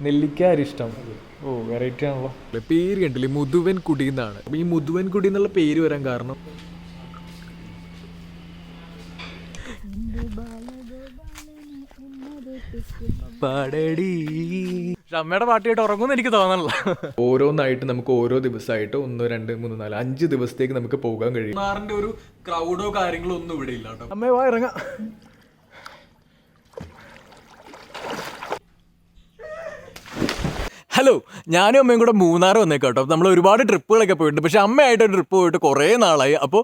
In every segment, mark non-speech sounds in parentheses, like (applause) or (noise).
നെല്ലിക്ക അരിഷ്ടം ഓ വെറൈറ്റി ആണല്ലോ. പേര് കണ്ടില്ലേ മുതുവൻ കുടി എന്നാണ്. ഈ മുതുവൻ കുടി എന്നുള്ള പേര് വരാൻ കാരണം? പാടടി. അമ്മയുടെ പാട്ട് കേട്ട് ഉറങ്ങുമെന്ന് എനിക്ക് തോന്നണില്ല. ഓരോന്നായിട്ട് നമുക്ക് ഓരോ ദിവസമായിട്ട് ഒന്ന് രണ്ട് മൂന്ന് നാല് അഞ്ച് ദിവസത്തേക്ക് നമുക്ക് പോകാൻ കഴിയും. ഒരു ക്രൗഡോ കാര്യങ്ങളോ ഒന്നും ഇവിടെ ഇല്ല കേട്ടോ. അമ്മേ വാ ഇറങ്ങാം. ഹലോ ഞാനും അമ്മയും കൂടെ മൂന്നാർ വന്നേക്കാം കേട്ടോ. നമ്മൾ ഒരുപാട് ട്രിപ്പുകളൊക്കെ പോയിട്ടുണ്ട്. പക്ഷേ അമ്മയായിട്ട് ഒരു ട്രിപ്പ് പോയിട്ട് കുറേ നാളായി. അപ്പോൾ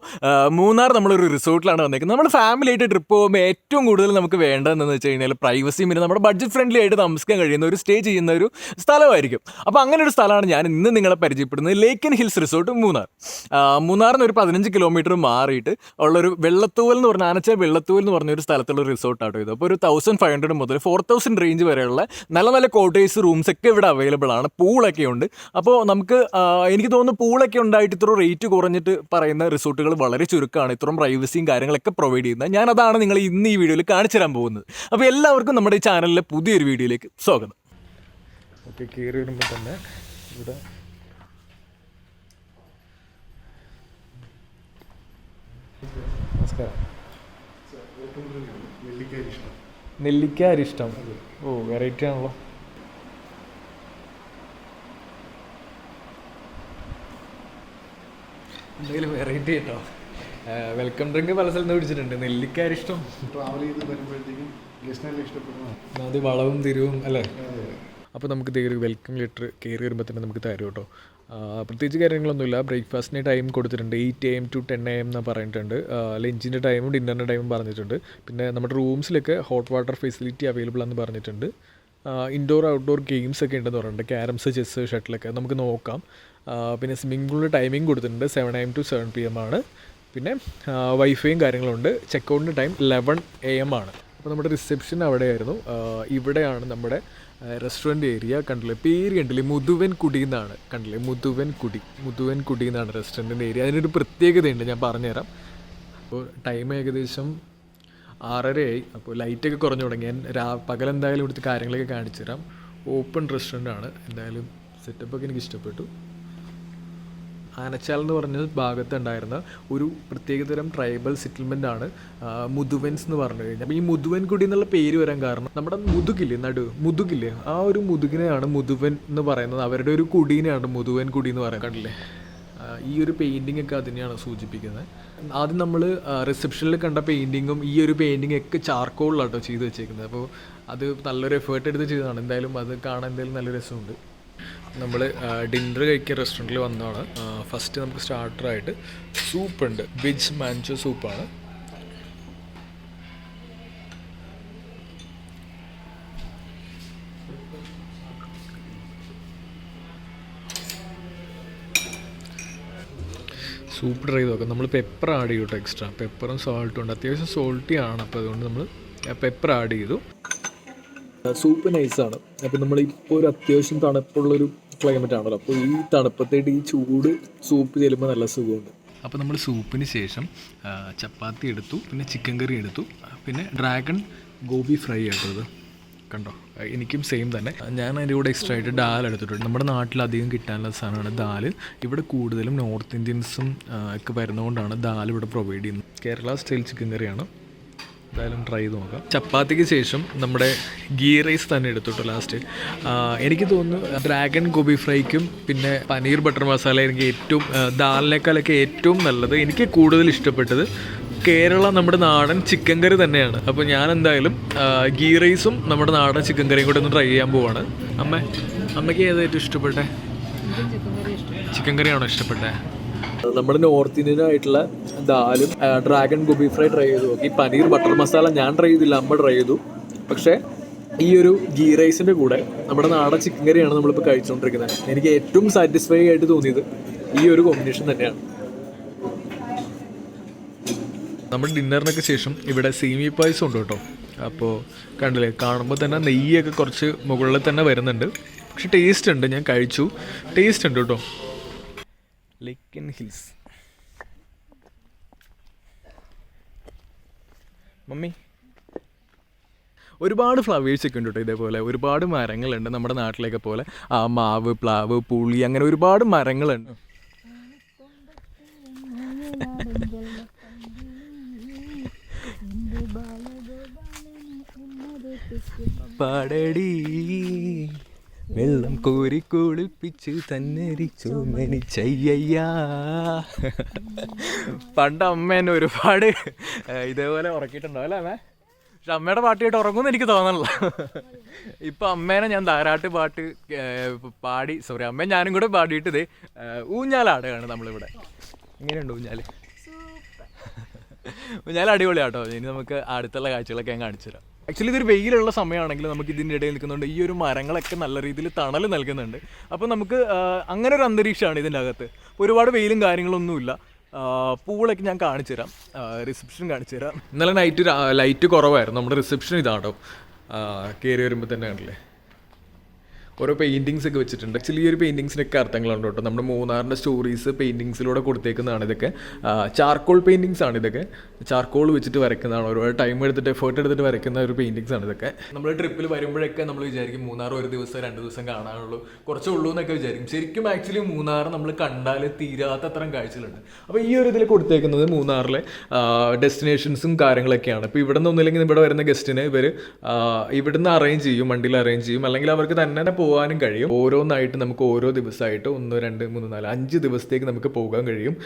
മൂന്നാർ നമ്മളൊരു റിസോർട്ടിലാണ് വന്നേക്കുന്നത്. നമ്മൾ ഫാമിലി ആയിട്ട് ട്രിപ്പ് പോകുമ്പോൾ ഏറ്റവും കൂടുതൽ നമുക്ക് വേണ്ടതെന്ന് വെച്ച് കഴിഞ്ഞാൽ പ്രൈവസിയും പിന്നെ നമ്മുടെ ബഡ്ജറ്റ് ഫ്രണ്ട്ലി ആയിട്ട് താമസിക്കാൻ കഴിയുന്ന ഒരു സ്റ്റേ ചെയ്യുന്ന ഒരു സ്ഥലമായിരിക്കും. അപ്പോൾ അങ്ങനെ ഒരു സ്ഥലമാണ് ഞാൻ ഇന്ന് നിങ്ങളെ പരിചയപ്പെടുന്നത്. Lichen hills resort Munnar. നിന്ന് ഒരു പതിനഞ്ച് കിലോമീറ്റർ മാറിയിട്ട് ഉള്ളൊരു വെള്ളത്തൂവൽ എന്ന് പറഞ്ഞ അനച്ച വെള്ളത്തൂവൽ എന്ന് പറഞ്ഞ ഒരു സ്ഥലത്തുള്ള റിസോർട്ടാട്ടോ ഇത്. അപ്പോൾ ഒരു തൗസൻഡ് ഫൈവ് ഹൺഡ്രഡ് മുതൽ ഫോർ തൗസൻഡ് റേഞ്ച് വരെയുള്ള നല്ല നല്ല കോട്ടേഴ്സ് റൂംസ് ഒക്കെ ഇവിടെ അവൈലബിൾ ആണ്. പൂളൊക്കെ ഉണ്ട്. അപ്പോൾ നമുക്ക് എനിക്ക് തോന്നുന്നു പൂളൊക്കെ ഉണ്ടായിട്ട് ഇത്ര റേറ്റ് കുറഞ്ഞിട്ട് പറയുന്ന റിസോർട്ടുകൾ വളരെ ചുരുക്കമാണ്. ഇത്രയും പ്രൈവസിയും കാര്യങ്ങളൊക്കെ പ്രൊവൈഡ് ചെയ്യുന്നത് ഞാൻ അതാണ് നിങ്ങൾ ഇന്ന് ഈ വീഡിയോയിൽ കാണിച്ചു തരാൻ പോകുന്നത്. അപ്പോൾ എല്ലാവർക്കും നമ്മുടെ ഈ ചാനലിലെ പുതിയൊരു വീഡിയോയിലേക്ക് സ്വാഗതം. ഓക്കെ കയറി വരുമ്പോൾ തന്നെ ഇവിടെ നമസ്കാരം. നെല്ലിക്ക അരിഷ്ടം ഓ വെറൈറ്റി ആണല്ലോ. എന്തെങ്കിലും വെറൈറ്റി കേട്ടോ വെൽക്കം ഡ്രിങ്ക് പല സ്ഥലത്ത് പിടിച്ചിട്ടുണ്ട് നെല്ലിക്കാരി ഇഷ്ടം. ട്രാവൽ ചെയ്ത് വരുമ്പോഴത്തേക്കും ഗസ്റ്റിനെല്ലാം അത് വളവും തിരിവും അല്ലേ? അപ്പോൾ നമുക്ക് ഇതേ ഒരു വെൽക്കം ലെറ്റർ കയറി വരുമ്പോൾ തന്നെ നമുക്ക് തരും കേട്ടോ. പ്രത്യേകിച്ച് കാര്യങ്ങളൊന്നുമില്ല. ബ്രേക്ക്ഫാസ്റ്റിന് ടൈം കൊടുത്തിട്ടുണ്ട്. Eight A M to ten A M എന്ന് പറഞ്ഞിട്ടുണ്ട്. ലഞ്ചിന്റെ ടൈമും ഡിന്നറിന്റെ ടൈമും പറഞ്ഞിട്ടുണ്ട്. പിന്നെ നമ്മുടെ റൂംസിലൊക്കെ ഹോട്ട് വാട്ടർ ഫെസിലിറ്റി അവൈലബിൾ ആണെന്ന് പറഞ്ഞിട്ടുണ്ട്. ഇൻഡോർ ഔട്ട്ഡോർ ഗെയിംസ് ഒക്കെ ഉണ്ടെന്ന് പറഞ്ഞിട്ടുണ്ട്. ക്യാരംസ് ചെസ്സ് ഷട്ടിലൊക്കെ നമുക്ക് നോക്കാം. പിന്നെ സ്വിമ്മിംഗ് ടൈമിംഗ് കൊടുത്തിട്ടുണ്ട് seven M to seven P M ആണ്. പിന്നെ വൈഫൈയും കാര്യങ്ങളുണ്ട്. ചെക്ക് ഔട്ടിന്റെ ടൈം ലെവൻ എ എം ആണ്. അപ്പോൾ നമ്മുടെ റിസപ്ഷൻ അവിടെയായിരുന്നു. ഇവിടെയാണ് നമ്മുടെ റെസ്റ്റോറന്റ് ഏരിയ കണ്ടില്ലേ? പേര് കണ്ടില്ലേ? മുതുവൻ കുടി എന്നാണ്. കണ്ടില്ലേ? മുതുവൻ കുടി. മുതുവൻ കുടി എന്നാണ് റെസ്റ്റോറന്റിന്റെ ഏരിയ അതിനൊരു പ്രത്യേകതയുണ്ട് ഞാൻ പറഞ്ഞുതരാം. അപ്പോൾ ടൈം ഏകദേശം ആറരയായി. അപ്പോൾ ലൈറ്റൊക്കെ കുറഞ്ഞു തുടങ്ങി. ഞാൻ രാ പകലെന്തായാലും ഇവിടുത്തെ കാര്യങ്ങളൊക്കെ കാണിച്ചു തരാം ഓപ്പൺ റെസ്റ്റോറന്റ് ആണ്. എന്തായാലും സെറ്റപ്പൊക്കെ എനിക്ക് ഇഷ്ടപ്പെട്ടു ആനച്ചാൽ എന്ന് പറഞ്ഞ ഭാഗത്തുണ്ടായിരുന്ന ഒരു പ്രത്യേകതരം ട്രൈബൽ സെറ്റിൽമെന്റ് ആണ് മുതുവൻസ് എന്ന് പറഞ്ഞു കഴിഞ്ഞാൽ ഈ മുതുവൻ കുടി എന്നുള്ള പേര് വരാൻ കാരണം നമ്മുടെ മുതുകില്ലേ നടു മുതുകില്ലേ? ആ ഒരു മുതുകിനെയാണ് മുതുവൻ എന്ന് പറയുന്നത്. അവരുടെ ഒരു കുടീനെയാണ് മുതുവൻ കുടി എന്ന് പറയാൻ കണ്ടില്ലേ? ഈ ഒരു പെയിന്റിംഗ് ഒക്കെ അതിനെയാണ് സൂചിപ്പിക്കുന്നത്. ആദ്യം നമ്മൾ റിസപ്ഷനിൽ കണ്ട പെയിന്റിങ്ങും ഈ ഒരു പെയിന്റിംഗ് ഒക്കെ ചാർക്കോളിലാട്ടോ ചെയ്ത് വെച്ചേക്കുന്നത്. അപ്പോൾ അത് നല്ലൊരു എഫേർട്ട് എടുത്ത് ചെയ്തതാണ്. എന്തായാലും അത് കാണാൻ എന്തായാലും നല്ല രസമുണ്ട്. നമ്മൾ ഡിന്നർ കഴിക്കാൻ റെസ്റ്റോറന്റിൽ വന്നതാണ്. ഫസ്റ്റ് നമുക്ക് സ്റ്റാർട്ടറായിട്ട് സൂപ്പ് ഉണ്ട്. വെജ് മാഞ്ചോ സൂപ്പാണ് സൂപ്പ് ട്രൈ ചെയ്ത് നോക്കാം. നമ്മൾ പെപ്പർ ആഡ് ചെയ്തു എക്സ്ട്രാ പെപ്പറും സോൾട്ടും ഉണ്ട്. അത്യാവശ്യം സോൾട്ടി ആണ്. അപ്പോൾ അതുകൊണ്ട് നമ്മൾ പെപ്പർ ആഡ് ചെയ്തു. സൂപ്പ് നൈസാണ് അപ്പോൾ നമ്മൾ ഇപ്പോൾ ഒരു അത്യാവശ്യം തണുപ്പുള്ളൊരു ക്ലൈമറ്റ് ആണല്ലോ. അപ്പോൾ ഈ തണുപ്പത്തേട്ട് ഈ ചൂട് സൂപ്പ് ചെല്ലുമ്പോൾ നല്ല സുഖമുണ്ട്. അപ്പോൾ നമ്മൾ സൂപ്പിന് ശേഷം ചപ്പാത്തി എടുത്തു പിന്നെ ചിക്കൻ കറി എടുത്തു പിന്നെ ഡ്രാഗൺ ഗോബി ഫ്രൈ ആയിട്ടത് കണ്ടോ? എനിക്കും സെയിം തന്നെ. ഞാൻ അതിന്റെ കൂടെ എക്സ്ട്രാ ആയിട്ട് ദാൽ എടുത്തിട്ടുണ്ട്. നമ്മുടെ നാട്ടിൽ അധികം കിട്ടാനുള്ള സാധനമാണ് ദാൽ ഇവിടെ കൂടുതലും നോർത്ത് ഇന്ത്യൻസും ഒക്കെ വരുന്നതുകൊണ്ടാണ് ദാൽ ഇവിടെ പ്രൊവൈഡ് ചെയ്യുന്നത്. കേരള സ്റ്റൈൽ ചിക്കൻ കറിയാണ് എന്തായാലും ട്രൈ ചെയ്ത് നോക്കാം. ചപ്പാത്തിക്ക് ശേഷം നമ്മുടെ ഗീ റൈസ് തന്നെ എടുത്തിട്ടു ലാസ്റ്റ് എനിക്ക് തോന്നുന്നു ഡ്രാഗൺ ഗോബി ഫ്രൈക്കും പിന്നെ പനീർ ബട്ടർ മസാല എനിക്ക് ഏറ്റവും ദാലിനേക്കാളൊക്കെ ഏറ്റവും നല്ലത്. എനിക്ക് കൂടുതൽ ഇഷ്ടപ്പെട്ടത് കേരള നമ്മുടെ നാടൻ ചിക്കൻ കറി തന്നെയാണ്. അപ്പോൾ ഞാൻ എന്തായാലും ഗീ റൈസും നമ്മുടെ നാടൻ ചിക്കൻ കറിയും കൂടെ ഒന്ന് ട്രൈ ചെയ്യാൻ പോവാണ്. അമ്മ അമ്മയ്ക്ക് ഏതാ ഏറ്റവും ഇഷ്ടപ്പെട്ടെ? ചിക്കൻ കറിയാണോ ഇഷ്ടപ്പെട്ടേ? നമ്മുടെ നോർത്ത് ഇന്ത്യൻ ആയിട്ടുള്ള ദാലും ഡ്രാഗൺ ഗുബി ഫ്രൈ ട്രൈ ചെയ്തു നോക്കി. പനീർ ബട്ടർ മസാല ഞാൻ ട്രൈ ചെയ്തില്ല അമ്മ ട്രൈ ചെയ്തു. പക്ഷേ ഈ ഒരു ഗീ റൈസിന്റെ കൂടെ നമ്മുടെ നാടൻ ചിക്കൻ കറിയാണ് നമ്മളിപ്പോൾ കഴിച്ചുകൊണ്ടിരിക്കുന്നത് എനിക്ക് ഏറ്റവും സാറ്റിസ്ഫൈ ആയിട്ട് തോന്നിയത് ഈ ഒരു കോമ്പിനേഷൻ തന്നെയാണ്. നമ്മുടെ ഡിന്നറിനൊക്കെ ശേഷം ഇവിടെ സീമി പായസം ഉണ്ട് കേട്ടോ. അപ്പോൾ കണ്ടില്ലേ കാണുമ്പോൾ തന്നെ നെയ്യൊക്കെ കുറച്ച് മുകളിൽ തന്നെ വരുന്നുണ്ട്. പക്ഷെ ടേസ്റ്റ് ഉണ്ട് ഞാൻ കഴിച്ചു. ടേസ്റ്റ് ഉണ്ട് കേട്ടോ. Lichen hills mummy? ഒരുപാട് ഫ്ലവേഴ്സ് ഒക്കെ ഉണ്ട് കേട്ടോ ഇതേപോലെ. ഒരുപാട് മരങ്ങളുണ്ട് നമ്മുടെ നാട്ടിലൊക്കെ പോലെ. ആ മാവ് പ്ലാവ് പുളി അങ്ങനെ ഒരുപാട് മരങ്ങളുണ്ട്. പാടടി. വെള്ളം കോരി കുളിപ്പിച്ച് തന്നരിച്ചു മനിച്ചയ്യാ പണ്ട് അമ്മ എന്നെ ഒരുപാട് ഇതേപോലെ ഉറക്കിയിട്ടുണ്ടോ അല്ലേ അമ്മേ? പക്ഷെ അമ്മയുടെ പാട്ട് കേട്ട് ഉറങ്ങുമെന്ന് എനിക്ക് തോന്നണില്ല. ഇപ്പൊ അമ്മേനെ ഞാൻ ധാരാട്ട് പാട്ട് പാടി സോറി അമ്മ ഞാനും കൂടെ പാടിയിട്ട് ഇതേ ഊഞ്ഞാലാടുകയാണ് നമ്മളിവിടെ. എങ്ങനെയുണ്ട് ഊഞ്ഞാൽ. ഊഞ്ഞാൽ അടിപൊളിയാട്ടോ. ഇനി നമുക്ക് അടുത്തുള്ള കാഴ്ചകളൊക്കെ ഞാൻ കാണിച്ചു തരാം ആക്ച്വലി ഇതൊരു വെയിലുള്ള സമയമാണെങ്കിൽ നമുക്ക് ഇതിന്റെ ഇടയിൽ നിൽക്കുന്നുണ്ട്. ഈ ഒരു മരങ്ങളൊക്കെ നല്ല രീതിയിൽ തണൽ നൽകുന്നുണ്ട്. അപ്പോൾ നമുക്ക് അങ്ങനെ ഒരു അന്തരീക്ഷമാണ് ഇതിന്റെ അകത്ത്. ഒരുപാട് വെയിലും കാര്യങ്ങളൊന്നുമില്ല. പൂളൊക്കെ ഞാൻ കാണിച്ചു തരാം. റിസപ്ഷൻ കാണിച്ചു തരാം. ഇന്നലെ നൈറ്റ് ലൈറ്റ് കുറവായിരുന്നു. നമ്മുടെ റിസപ്ഷൻ ഇതാണോ? കയറി വരുമ്പോൾ തന്നെ കണ്ടില്ലേ? ഓരോ പെയിന്റിങ്സ് ഒക്കെ വെച്ചിട്ടുണ്ട്. ആക്ച്വലി ഈ ഒരു പെയിന്റിങ്സിനൊക്കെ അർത്ഥങ്ങളുണ്ട് കേട്ടോ. നമ്മുടെ മൂന്നാറിന്റെ സ്റ്റോറീസ് പെയിന്റിങ്സിലൂടെ കൊടുത്തേക്കുന്നതാണ് ഇതൊക്കെ. ചാർക്കോൾ പെയിന്റിങ്സ് ആണ് ഇതൊക്കെ. ചാർക്കോൾ വെച്ചിട്ട് വരയ്ക്കുന്നതാണ്. ഒരുപാട് ടൈം എടുത്തിട്ട് എഫേർട്ട് എടുത്തിട്ട് വരയ്ക്കുന്ന ഒരു പെയിന്റിങ്സ് ആണ് ഇതൊക്കെ. നമ്മൾ ട്രിപ്പിൽ വരുമ്പോഴൊക്കെ നമ്മൾ വിചാരിക്കും മൂന്നാർ ഒരു ദിവസം രണ്ട് ദിവസം കാണാനുള്ളൂ. കുറച്ചേ ഉള്ളൂ എന്നൊക്കെ വിചാരിക്കും. ശരിക്കും ആക്ച്വലി മൂന്നാർ നമ്മൾ കണ്ടാൽ തീരാത്തത്രം കാഴ്ചകളുണ്ട്. അപ്പോൾ ഈ ഒരു ഇതിൽ കൊടുത്തേക്കുന്നത് മൂന്നാറിലെ ഡെസ്റ്റിനേഷൻസും കാര്യങ്ങളൊക്കെയാണ്. ഇപ്പോൾ ഇവിടെ നിന്നൊന്നുമില്ലെങ്കിൽ ഇവിടെ വരുന്ന ഗസ്റ്റിന് ഇവർ ഇവിടുന്ന് അറേഞ്ച് ചെയ്യും വണ്ടിയിൽ അറേഞ്ച് ചെയ്യും. അല്ലെങ്കിൽ അവർക്ക് തന്നെ പോകാനും കഴിയും. ഓരോന്നായിട്ട് നമുക്ക് ഓരോ ദിവസമായിട്ട് ഒന്ന് രണ്ട് മൂന്ന് നാല് അഞ്ച് ദിവസത്തേക്ക് നമുക്ക് പോകാൻ കഴിയും.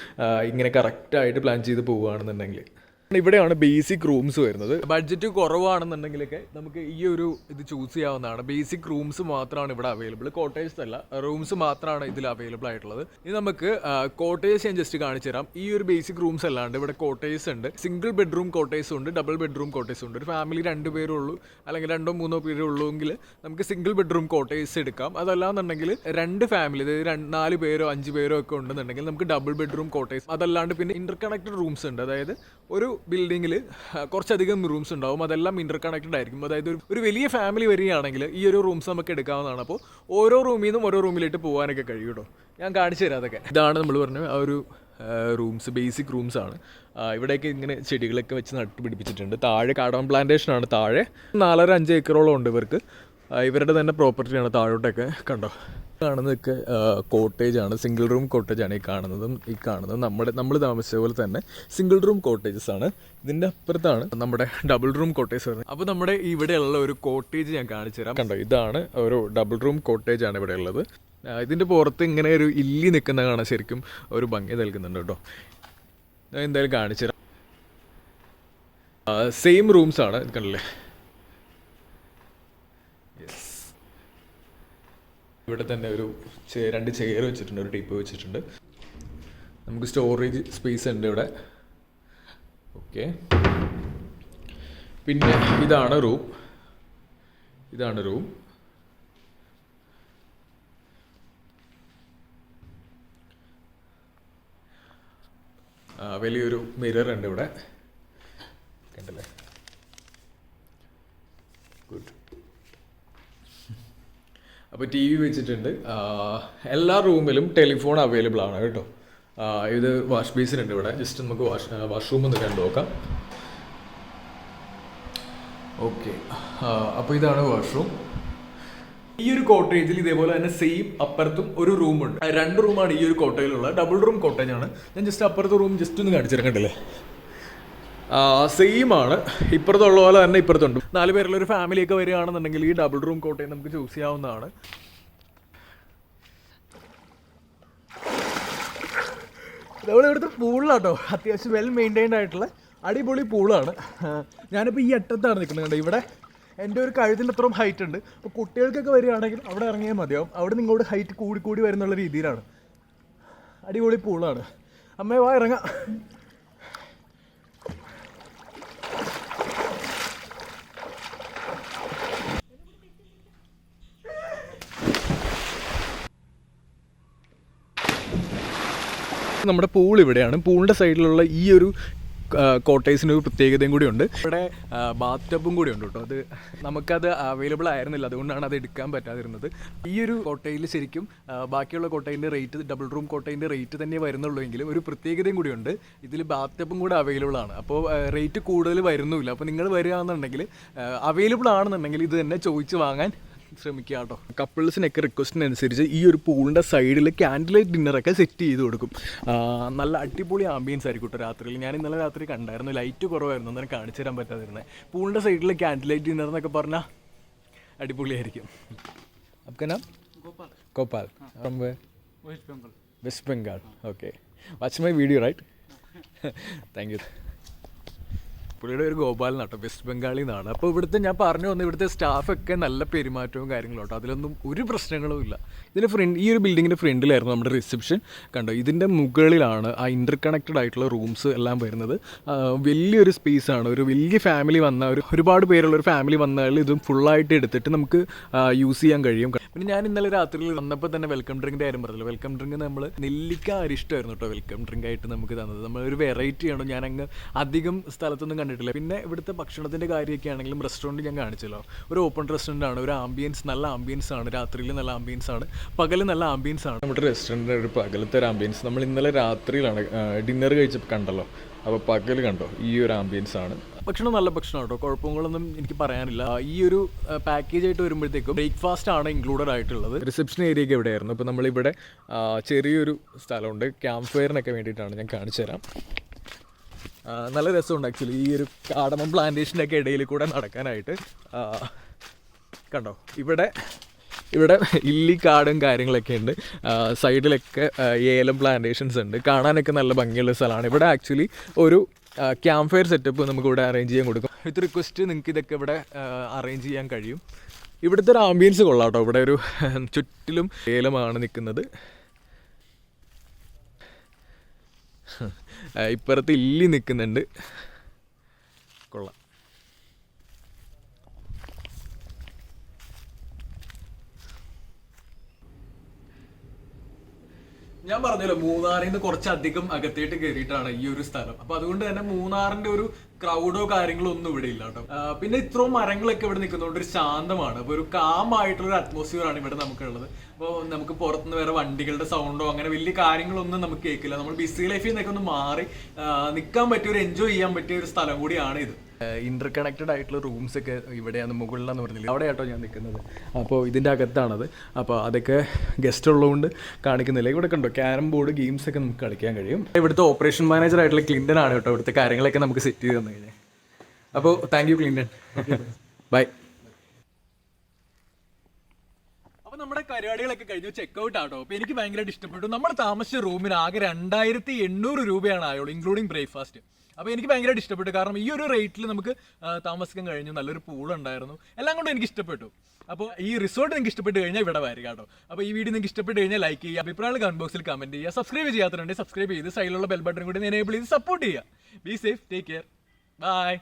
ഇങ്ങനെ കറക്റ്റായിട്ട് പ്ലാൻ ചെയ്ത് പോവുകയാണെന്നുണ്ടെങ്കിൽ ഇവിടെയാണ് ബേസിക് റൂംസ് വരുന്നത്. ബഡ്ജറ്റ് കുറവാണെന്നുണ്ടെങ്കിലൊക്കെ നമുക്ക് ഈ ഒരു ഇത് ചൂസ് ചെയ്യാവുന്നതാണ്. ബേസിക് റൂംസ് മാത്രമാണ് ഇവിടെ അവൈലബിൾ കോട്ടേഴ്സ് അല്ല. റൂംസ് മാത്രമാണ് ഇതിൽ അവൈലബിൾ ആയിട്ടുള്ളത്. ഇനി നമുക്ക് കോട്ടേഴ്സ് ഞാൻ ജസ്റ്റ് കാണിച്ചു തരാം. ഈ ഒരു ബേസിക് റൂംസ് അല്ലാണ്ട് ഇവിടെ കോട്ടേഴ്സ് ഉണ്ട്. സിംഗിൾ ബെഡ്റൂം കോട്ടേഴ്സ് ഉണ്ട് ഡബിൾ ബെഡ്റൂം കോട്ടേഴ്സ് ഉണ്ട്. ഒരു ഫാമിലി രണ്ട് പേരേ ഉള്ളൂ അല്ലെങ്കിൽ രണ്ടോ മൂന്നോ പേരേ ഉള്ളൂ എങ്കിൽ നമുക്ക് സിംഗിൾ ബെഡ്റൂം കോട്ടേഴ്സ് എടുക്കാം. അതല്ലാന്നുണ്ടെങ്കിൽ രണ്ട് ഫാമിലി അതായത് നാല് പേരോ അഞ്ച് പേരോ ഒക്കെ ഉണ്ടെന്നുണ്ടെങ്കിൽ നമുക്ക് ഡബിൾ ബെഡ്റൂം കോട്ടേഴ്സ് അതല്ലാണ്ട് പിന്നെ ഇന്റർ കണക്റ്റഡ് റൂംസ് ഉണ്ട്. അതായത് ഒരു ബിൽഡിങ്ങിൽ കുറച്ചധികം റൂംസ് ഉണ്ടാവും. അതെല്ലാം ഇന്റർ കണക്റ്റഡ് ആയിരിക്കും. അതായത് ഒരു- വലിയ ഫാമിലി വരികയാണെങ്കിൽ ഈ ഒരു റൂംസ് നമുക്ക് എടുക്കാവുന്നതാണ്. അപ്പോൾ ഓരോ റൂമിൽ നിന്നും ഓരോ റൂമിലേക്ക് പോകാനൊക്കെ കഴിയും കേട്ടോ. ഞാൻ കാണിച്ചു തരാം അതൊക്കെ. ഇതാണ് നമ്മൾ പറഞ്ഞ ആ ഒരു റൂംസ് ബേസിക് റൂംസ് ആണ്. ഇവിടെയൊക്കെ ഇങ്ങനെ ചെടികളൊക്കെ വെച്ച് നട്ട് പിടിപ്പിച്ചിട്ടുണ്ട്. താഴെ കാടൻ പ്ലാന്റേഷൻ ആണ് താഴെ. നാലര അഞ്ച് ഏക്കറോളം ഉണ്ട് ഇവർക്ക്. ഇവരുടെ തന്നെ പ്രോപ്പർട്ടിയാണ് താഴോട്ടൊക്കെ. കണ്ടോ? കാണുന്നതൊക്കെ കോട്ടേജ് ആണ്. സിംഗിൾ റൂം കോട്ടേജ് ആണ് ഈ കാണുന്നതും ഈ കാണുന്നതും നമ്മുടെ നമ്മൾ താമസിച്ച പോലെ തന്നെ സിംഗിൾ റൂം കോട്ടേജസ് ആണ്. ഇതിന്റെ അപ്പുറത്താണ് നമ്മുടെ ഡബിൾ റൂം കോട്ടേജ് വരുന്നത്. അപ്പോൾ നമ്മുടെ ഇവിടെയുള്ള ഒരു കോട്ടേജ് ഞാൻ കാണിച്ചു തരാം. കണ്ടോ ഇതാണ് ഒരു ഡബിൾ റൂം കോട്ടേജ് ആണ് ഇവിടെ ഉള്ളത്. ഇതിന്റെ പുറത്ത് ഇങ്ങനെ ഒരു ഇല്ലി നിൽക്കുന്ന കാണാൻ ശരിക്കും ഒരു ഭംഗി നൽകുന്നുണ്ട് കേട്ടോ. ഞാൻ എന്തായാലും കാണിച്ചു തരാം. സെയിം റൂംസ് ആണ് കണ്ടില്ലേ? യെസ് ഇവിടെ തന്നെ ഒരു രണ്ട് ചെയർ വെച്ചിട്ടുണ്ട് ഒരു ടീപ്പ് വെച്ചിട്ടുണ്ട്. നമുക്ക് സ്റ്റോറേജ് സ്പേസ് ഉണ്ട് ഇവിടെ. ഓക്കെ പിന്നെ ഇതാണ് റൂം ഇതാണ് റൂം വലിയൊരു മിറർ ഉണ്ട് ഇവിടെ. കണ്ടല്ലേ? ഗുഡ് അപ്പോൾ ടി വി വെച്ചിട്ടുണ്ട്. എല്ലാ റൂമിലും ടെലിഫോൺ അവൈലബിൾ ആണ് കേട്ടോ. ഇത് വാഷ് ബേസിൻ ഉണ്ട് ഇവിടെ. ജസ്റ്റ് നമുക്ക് വാഷ് വാഷ്റൂം ഒന്ന് കണ്ടു നോക്കാം. ഓക്കെ. അപ്പോൾ ഇതാണ് വാഷ്റൂം. ഈ ഒരു കോട്ടേജിൽ ഇതേപോലെ തന്നെ സെയിം അപ്പുറത്തും ഒരു റൂമുണ്ട് രണ്ട് റൂമാണ് ഈ ഒരു കോട്ടേജിലുള്ളത് ഡബിൾ റൂം കോട്ടേജാണ് ഞാൻ ജസ്റ്റ് അപ്പുറത്തെ റൂം ജസ്റ്റ് ഒന്ന് കാണിച്ചിറക്കണ്ടല്ലേ സെയിം ആണ്. ഇപ്പുറത്തുള്ള പോലെ തന്നെ ഇപ്പുറത്തുണ്ട്. നാല് പേരുള്ള ഒരു ഫാമിലിയൊക്കെ വരികയാണെന്നുണ്ടെങ്കിൽ ഈ ഡബിൾ റൂം കോട്ടയം നമുക്ക് ചൂസ് ചെയ്യാവുന്നതാണ്. നമ്മൾ ഇവിടുത്തെ പൂളിലാട്ടോ. അത്യാവശ്യം വെൽ മെയിന്റൈൻഡ് ആയിട്ടുള്ള അടിപൊളി പൂളാണ്. ഞാനിപ്പോൾ ഈ അറ്റത്താണ് നിൽക്കുന്നത് കണ്ടോ? ഇവിടെ എന്റെ ഒരു കഴുത്തിന്റെ അത്രയും ഹൈറ്റ് ഉണ്ട്. അപ്പോൾ കുട്ടികൾക്കൊക്കെ വരികയാണെങ്കിൽ അവിടെ ഇറങ്ങിയാൽ മതിയാവും. അവിടെ നിങ്ങളോട് ഹൈറ്റ് കൂടി കൂടി വരുന്നുള്ള രീതിയിലാണ്. അടിപൊളി പൂളാണ്. അമ്മേ വാ ഇറങ്ങാം. നമ്മുടെ പൂൾ ഇവിടെയാണ്. പൂളിന്റെ സൈഡിലുള്ള ഈ ഒരു കോട്ടേഴ്സിന് ഒരു പ്രത്യേകതയും കൂടി ഉണ്ട്. ഇവിടെ ബാത്ത് ടബും കൂടി ഉണ്ട് കേട്ടോ. അത് നമുക്കത് അവൈലബിൾ ആയിരുന്നില്ല. അതുകൊണ്ടാണ് അത് എടുക്കാൻ പറ്റാതിരുന്നത്. ഈ ഒരു കോട്ടയിൽ ശരിക്കും ബാക്കിയുള്ള കോട്ടയിന്റെ റേറ്റ് ഡബിൾ റൂം കോട്ടയിന്റെ റേറ്റ് തന്നെ വരുന്നുള്ളൂ എങ്കിലും ഒരു പ്രത്യേകതയും കൂടി ഉണ്ട്. ഇതിൽ ബാത്ത് ടബും കൂടെ അവൈലബിൾ ആണ്. അപ്പോൾ റേറ്റ് കൂടുതൽ വരുന്നുമില്ല. അപ്പോൾ നിങ്ങൾ വരികയാണെന്നുണ്ടെങ്കിൽ അവൈലബിൾ ആണെന്നുണ്ടെങ്കിൽ ഇത് തന്നെ ചോദിച്ച് വാങ്ങാൻ ശ്രമിക്കുക കേട്ടോ കപ്പിൾസിനൊക്കെ റിക്വസ്റ്റിനനുസരിച്ച് ഈ ഒരു പൂളിന്റെ സൈഡിൽ ക്യാൻഡിൽ ലൈറ്റ് ഡിന്നറൊക്കെ സെറ്റ് ചെയ്ത് കൊടുക്കും. നല്ല അടിപൊളി ആംബിയൻസ് ആയിരിക്കും കേട്ടോ രാത്രിയിൽ. ഞാൻ ഇന്നലെ രാത്രി കണ്ടായിരുന്നു. ലൈറ്റ് കുറവായിരുന്നു. അന്നേരം കാണിച്ചു തരാൻ പറ്റാതിരുന്നത് പൂളിന്റെ സൈഡിൽ ക്യാൻഡിൽ ലൈറ്റ് ഡിന്നർ എന്നൊക്കെ പറഞ്ഞാൽ അടിപൊളിയായിരിക്കും. അപ്പം Gopal. From West Bengal West Bengal okay watch my video right thank you പുള്ളിയുടെ ഒരു ഗോപാലൻ കേട്ടോ വെസ്റ്റ് ബംഗാളിൽ നിന്നാണ് അപ്പോൾ ഇവിടുത്തെ ഞാൻ പറഞ്ഞു വന്നു ഇവിടുത്തെ സ്റ്റാഫൊക്കെ നല്ല പെരുമാറ്റവും കാര്യങ്ങളും കേട്ടോ അതിലൊന്നും ഒരു പ്രശ്നങ്ങളും ഇല്ല. ഇതിന്റെ ഫ്രണ്ട് ഈ ഒരു ബിൽഡിങ്ങിന്റെ ഫ്രണ്ടിലായിരുന്നു നമ്മുടെ റിസപ്ഷൻ കണ്ടോ ഇതിന്റെ മുകളിലാണ് ആ ഇന്റർ കണക്റ്റഡ് ആയിട്ടുള്ള റൂംസ് എല്ലാം വരുന്നത്. വലിയൊരു സ്പേസ് ആണ്. ഒരു വലിയ ഫാമിലി വന്ന ഒരു ഒരുപാട് പേരുള്ള ഒരു ഫാമിലി വന്നാൽ ഇതും ഫുള്ളായിട്ട് എടുത്തിട്ട് നമുക്ക് യൂസ് ചെയ്യാൻ കഴിയും. പിന്നെ ഞാൻ ഇന്നലെ രാത്രിയിൽ വന്നപ്പോൾ തന്നെ വെൽക്കം ഡ്രിങ്കിന്റെ കാര്യം പറഞ്ഞല്ലോ. വെൽക്കം ഡ്രിങ്ക് നമ്മൾ നെല്ലിക്ക അരിഷ്ടമായിരുന്നു കേട്ടോ വെൽക്കം ഡ്രിങ്ക് ആയിട്ട് നമുക്ക് തന്നത്. നമ്മൾ ഒരു വെറൈറ്റി ആണോ. ഞാൻ അങ്ങ് അധികം സ്ഥലത്തൊന്നും കണ്ടിട്ടില്ല. പിന്നെ ഇവിടുത്തെ ഭക്ഷണത്തിന്റെ കാര്യമൊക്കെ ആണെങ്കിലും റെസ്റ്റോറന്റ് ഞാൻ കാണിച്ചല്ലോ. ഒരു ഓപ്പൺ റെസ്റ്റോറന്റ് ആണ്. ഒരു ആംബിയൻസ് നല്ല ആംബിയൻസ് ആണ്. രാത്രിയിൽ നല്ല ആംബിയൻസ് ആണ്. പകൽ നല്ല ആംബിയൻസ് ആണ്. നമ്മുടെ റെസ്റ്റോറന്റിന്റെ ഒരു പകലത്തെ ഒരു ആംബിയൻസ് നമ്മൾ ഇന്നലെ രാത്രിയിലാണ് ഡിന്നർ കഴിച്ചപ്പോൾ കണ്ടല്ലോ. അപ്പോൾ പകൽ കണ്ടോ? ഈ ഒരു ആംബിയൻസ് ആണ്. ഭക്ഷണം നല്ല ഭക്ഷണം കേട്ടോ. കുഴപ്പങ്ങളൊന്നും എനിക്ക് പറയാനില്ല. ഈ ഒരു പാക്കേജ് ആയിട്ട് വരുമ്പോഴത്തേക്കും ബ്രേക്ക്ഫാസ്റ്റ് ആണ് ഇൻക്ലൂഡഡ് ആയിട്ടുള്ളത്. റിസപ്ഷൻ ഏരിയയൊക്കെ എവിടെയായിരുന്നു? അപ്പോൾ നമ്മളിവിടെ ചെറിയൊരു സ്ഥലമുണ്ട്. ക്യാമ്പ് ഫയറിനൊക്കെ വേണ്ടിയിട്ടാണ് ഞാൻ കാണിച്ചു തരാം. നല്ല രസമുണ്ട് ആക്ച്വലി ഈ ഒരു കാടമം പ്ലാന്റേഷന്റെ ഒക്കെ ഇടയിൽ കൂടെ നടക്കാനായിട്ട്. കണ്ടോ? ഇവിടെ ഇവിടെ ഇല്ലിക്കാടും കാര്യങ്ങളൊക്കെ ഉണ്ട്. സൈഡിലൊക്കെ ഏലം പ്ലാന്റേഷൻസ് ഉണ്ട്. കാണാനൊക്കെ നല്ല ഭംഗിയുള്ള സ്ഥലമാണ്. ഇവിടെ ആക്ച്വലി ഒരു ക്യാമ്പ് ഫയർ സെറ്റപ്പ് നമുക്ക് ഇവിടെ അറേഞ്ച് ചെയ്യാൻ കൊടുക്കും. വിത്ത് റിക്വസ്റ്റ് നിങ്ങൾക്ക് ഇതൊക്കെ ഇവിടെ അറേഞ്ച് ചെയ്യാൻ കഴിയും. ഇവിടുത്തെ ഒരു ആംബിയൻസ് കൊള്ളാം കേട്ടോ ഇവിടെ ഒരു (laughs) ചുറ്റിലും ഏലമാണ് നിൽക്കുന്നത്. (laughs) ഇപ്പുറത്ത് ഇല്ലി നിൽക്കുന്നുണ്ട് കൊള്ളാം ഞാൻ പറഞ്ഞല്ലോ മൂന്നാറിൽ നിന്ന് കുറച്ചധികം അകത്തേട്ട് കയറിയിട്ടാണ് ഈ ഒരു സ്ഥലം. അപ്പൊ അതുകൊണ്ട് തന്നെ മൂന്നാറിന്റെ ഒരു ക്രൗഡോ കാര്യങ്ങളോ ഒന്നും ഇവിടെ ഇല്ല കേട്ടോ. പിന്നെ ഇത്രയും മരങ്ങളൊക്കെ ഇവിടെ നിൽക്കുന്നതുകൊണ്ട് ഒരു ശാന്തമാണ്. അപ്പൊ ഒരു കാമായിട്ടുള്ള ഒരു അറ്റ്മോസ്ഫിയർ ആണ് ഇവിടെ നമുക്കുള്ളത്. അപ്പോൾ നമുക്ക് പുറത്തുനിന്ന് വേറെ വണ്ടികളുടെ സൗണ്ടോ അങ്ങനെ വലിയ കാര്യങ്ങളൊന്നും നമുക്ക് കേൾക്കില്ല. നമ്മൾ ബിസി ലൈഫിൽ നിന്നൊക്കെ ഒന്ന് മാറി നിൽക്കാൻ പറ്റിയ ഒരു എൻജോയ് ചെയ്യാൻ പറ്റിയ ഒരു സ്ഥലം കൂടിയാണ് ഇത്. ഇന്റർ കണക്റ്റഡ് ആയിട്ടുള്ള റൂംസ് ഒക്കെ ഇവിടെയാണ് മുകളിലെന്ന് പറഞ്ഞില്ല? അവിടെ ആട്ടോ ഞാൻ നിൽക്കുന്നത്. അപ്പോൾ ഇതിന്റെ അകത്താണത്. അപ്പോൾ അതൊക്കെ ഗസ്റ്റ് ഉള്ളതുകൊണ്ട് കാണിക്കുന്നില്ല. ഇവിടെ കണ്ടോ ക്യാരം ബോർഡ് ഗെയിംസ് ഒക്കെ നമുക്ക് കളിക്കാൻ കഴിയും. ഇവിടുത്തെ ഓപ്പറേഷൻ മാനേജർ ആയിട്ടുള്ള ക്ലിൻഡൻ ആണ് കേട്ടോ ഇവിടുത്തെ കാര്യങ്ങളൊക്കെ നമുക്ക് സെറ്റ് ചെയ്ത് തന്നു കഴിഞ്ഞാൽ അപ്പോൾ താങ്ക് യു ക്ലിൻഡൻ ബൈ നമ്മുടെ പരിപാടികളൊക്കെ കഴിഞ്ഞു. ചെക്ക് ഔട്ട് ആട്ടോ. അപ്പൊ എനിക്ക് ഭയങ്കരമായിട്ട് ഇഷ്ടപ്പെട്ടു. നമ്മൾ താമസിച്ച റൂമിന് ആകെ രണ്ടായിരത്തി എണ്ണൂറ് രൂപയാണ് ആയുള്ളൂ ഇൻക്ലൂഡിങ് ബ്രേക്ക്ഫാസ്റ്റ് അപ്പോൾ എനിക്ക് ഭയങ്കരമായിട്ട് ഇഷ്ടപ്പെട്ടു. കാരണം ഈ ഒരു റേറ്റിൽ നമുക്ക് താമസിക്കാൻ കഴിഞ്ഞു. നല്ലൊരു പൂൾ ഉണ്ടായിരുന്നു. എല്ലാം കൊണ്ടും എനിക്ക് ഇഷ്ടപ്പെട്ടു. അപ്പോൾ ഈ റിസോർട്ട് നിങ്ങൾക്ക് ഇഷ്ടപ്പെട്ട് കഴിഞ്ഞാൽ ഇവിടെ വരിക കേട്ടോ. അപ്പോൾ ഈ വീഡിയോ നിങ്ങൾക്ക് ഇഷ്ടപ്പെട്ട് കഴിഞ്ഞാൽ ലൈക്ക് ചെയ്യുക അഭിപ്രായങ്ങൾ കമന്റ് ബോക്സിൽ കമന്റ് ചെയ്യുക സബ്സ്ക്രൈബ് ചെയ്യാത്തവരുണ്ടെങ്കിൽ സബ്സ്ക്രൈബ് ചെയ്ത് സൈഡിലുള്ള ബെൽ ബട്ടൺ കൂടി എനേബിൾ ചെയ്ത് സപ്പോർട്ട് ചെയ്യുക. Be safe take care bye